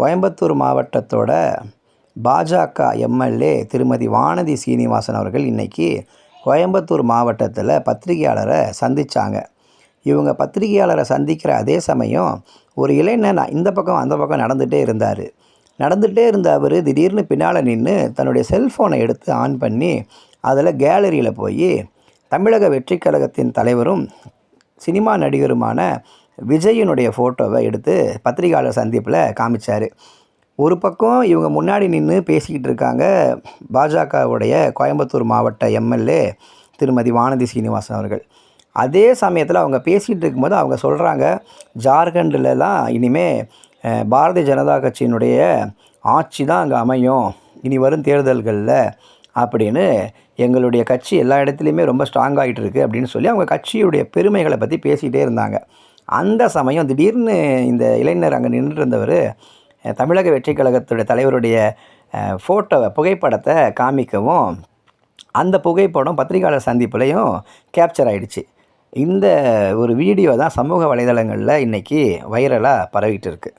கோயம்புத்தூர் மாவட்டத்தோட பாஜக எம்எல்ஏ திருமதி வானதி சீனிவாசன் அவர்கள் இன்றைக்கி கோயம்புத்தூர் மாவட்டத்தில் பத்திரிகையாளரை சந்தித்தாங்க இவங்க பத்திரிகையாளரை சந்திக்கிற அதே சமயம் ஒரு இளைஞன் இந்த பக்கம் அந்த பக்கம் நடந்துகிட்டே இருந்தார். நடந்துகிட்டே இருந்த அவர் திடீர்னு பின்னால் நின்று தன்னுடைய செல்ஃபோனை எடுத்து ஆன் பண்ணி அதில் கேலரியில் போய் தமிழக வெற்றி கழகத்தின் தலைவரும் சினிமா நடிகருமான விஜயினுடைய ஃபோட்டோவை எடுத்து பத்திரிகையாளர் சந்திப்பில் காமிச்சார். ஒரு பக்கம் இவங்க முன்னாடி நின்று பேசிக்கிட்டு இருக்காங்க பாஜகவுடைய கோயம்புத்தூர் மாவட்ட எம்எல்ஏ திருமதி வானதி சீனிவாசன் அவர்கள். அதே சமயத்தில் அவங்க பேசிகிட்டு இருக்கும்போது அவங்க சொல்கிறாங்க ஜார்க்கண்ட்லலாம் இனிமேல் பாரதிய ஜனதா கட்சியினுடைய ஆட்சி தான் அங்கே அமையும். இனி வரும் தேர்தல்களில் அப்படின்னு எங்களுடைய கட்சி எல்லா இடத்துலையுமே ரொம்ப ஸ்ட்ராங் ஆகிட்டு இருக்குது அப்படின்னு சொல்லி அவங்க கட்சியுடைய பெருமைகளை பற்றி பேசிகிட்டே இருந்தாங்க. அந்த சமயம் திடீர்னு இந்த இளைஞர் அங்கே நின்றுருந்தவர் இருந்தவர் தமிழக வெற்றி கழகத்துடைய தலைவருடைய ஃபோட்டோவை புகைப்படத்தை காமிக்கவும் அந்த புகைப்படம் பத்திரிகையாளர் சந்திப்புலையும் கேப்சர் ஆகிடுச்சு இந்த ஒரு வீடியோ தான் சமூக வலைதளங்களில் இன்றைக்கி வைரலாக பரவிட்டு இருக்குது